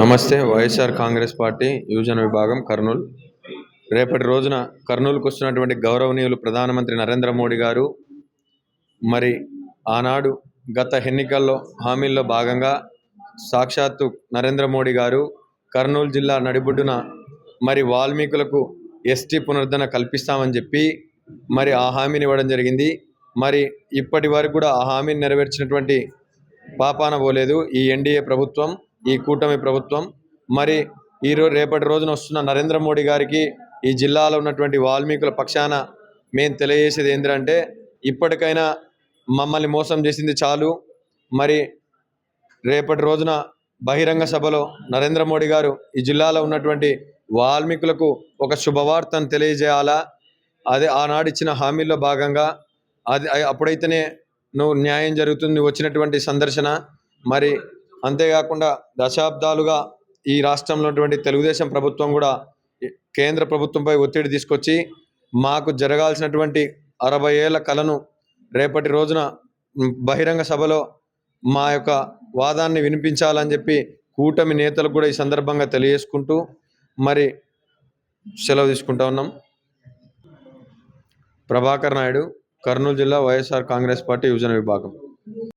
నమస్తే వైఎస్ఆర్ కాంగ్రెస్ పార్టీ యువజన విభాగం కర్నూలు. రేపటి రోజున కర్నూలుకు వస్తున్నటువంటి గౌరవనీయులు ప్రధానమంత్రి నరేంద్ర మోడీ గారు మరి ఆనాడు గత ఎన్నికల్లో హామీల్లో భాగంగా సాక్షాత్తు నరేంద్ర మోడీ గారు కర్నూలు జిల్లా నడిబొడ్డున మరి వాల్మీకులకు ఎస్టీ పునరుద్ధరణ కల్పిస్తామని చెప్పి మరి ఆ హామీని ఇవ్వడం జరిగింది. మరి ఇప్పటి వరకు కూడా ఆ హామీని నెరవేర్చినటువంటి పాపాన పోలేదు. ఈ ఎన్డీఏ ప్రభుత్వం ఈ కూటమి ప్రభుత్వం మరి ఈరోజు రేపటి రోజున వస్తున్న నరేంద్ర మోడీ గారికి ఈ జిల్లాలో ఉన్నటువంటి వాల్మీకుల పక్షాన మేము తెలియజేసేది ఏంటంటే ఇప్పటికైనా మమ్మల్ని మోసం చేసింది చాలు. మరి రేపటి రోజున బహిరంగ సభలో నరేంద్ర మోడీ గారు ఈ జిల్లాలో ఉన్నటువంటి వాల్మీకులకు ఒక శుభవార్తను తెలియజేయాలా? అదే ఆనాడిచ్చిన హామీల్లో భాగంగా అది అప్పుడైతేనే నువ్వు న్యాయం జరుగుతుంది వచ్చినటువంటి సందర్శన. మరి అంతేకాకుండా దశాబ్దాలుగా ఈ రాష్ట్రంలో ఉన్నటువంటి తెలుగుదేశం ప్రభుత్వం కూడా కేంద్ర ప్రభుత్వంపై ఒత్తిడి తీసుకొచ్చి మాకు జరగాల్సినటువంటి అరవై ఏళ్ళ కలను రేపటి రోజున బహిరంగ సభలో మా యొక్క వాదాన్ని వినిపించాలని చెప్పి కూటమి నేతలకు కూడా ఈ సందర్భంగా తెలియజేసుకుంటూ మరి సెలవు తీసుకుంటా ఉన్నాం. ప్రభాకర్ నాయుడు కర్నూలు జిల్లా వైఎస్ఆర్ కాంగ్రెస్ పార్టీ యువజన విభాగం.